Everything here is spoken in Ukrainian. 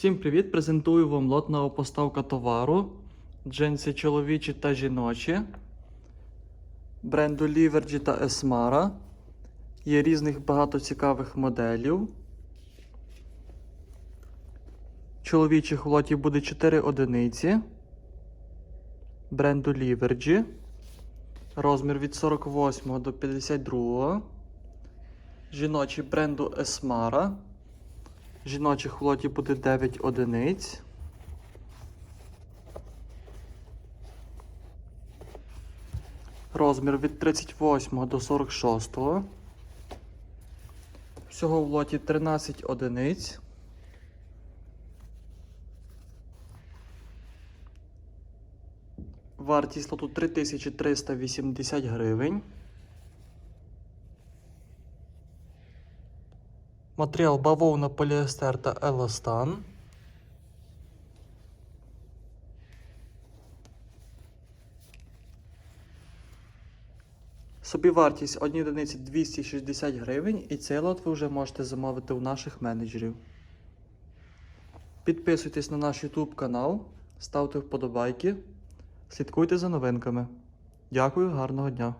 Всім привіт! Презентую вам лот нова поставка товару. Джинси чоловічі та жіночі. Бренду Livergy та Esmara. Є різних багато цікавих моделів. Чоловічих в лоті буде 4 одиниці. Бренду Livergy. Розмір від 48 до 52. Жіночий бренду Esmara. Жіночих в лоті буде 9 одиниць. Розмір від 38 до 46. Всього в лоті 13 одиниць. Вартість лоту 3380 гривень. Матеріал бавовна, поліестер та еластан. Собівартість однієї одиниці 260 гривень і цей лот ви вже можете замовити у наших менеджерів. Підписуйтесь на наш YouTube канал, ставте вподобайки, слідкуйте за новинками. Дякую, гарного дня!